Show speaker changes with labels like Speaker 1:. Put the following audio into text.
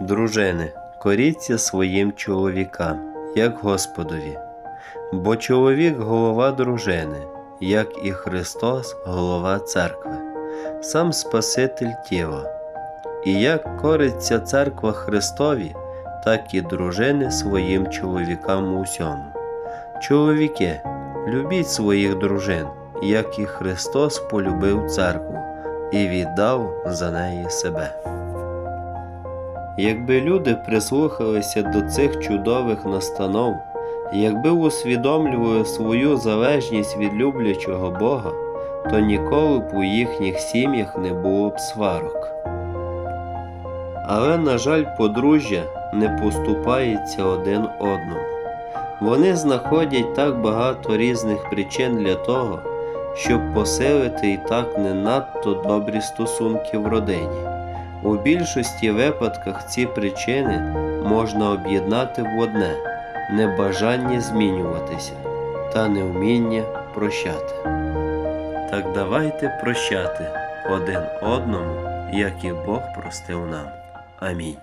Speaker 1: Дружини, коріться своїм чоловікам, як Господові, бо чоловік голова дружини, як і Христос голова церкви, сам Спаситель тіла. І як кориться церква Христові, так і дружини своїм чоловікам у всьому. Чоловіки, любіть своїх дружин, як і Христос полюбив церкву і віддав за неї себе. Якби люди прислухалися до цих чудових настанов, якби усвідомлювали свою залежність від люблячого Бога, то ніколи б у їхніх сім'ях не було б сварок. Але, на жаль, подружжя не поступається один одному. Вони знаходять так багато різних причин для того, щоб посилити і так не надто добрі стосунки в родині. У більшості випадках ці причини можна об'єднати в одне небажання змінюватися та невміння прощати. Так давайте прощати один одному, як і Бог простив нам. Амінь.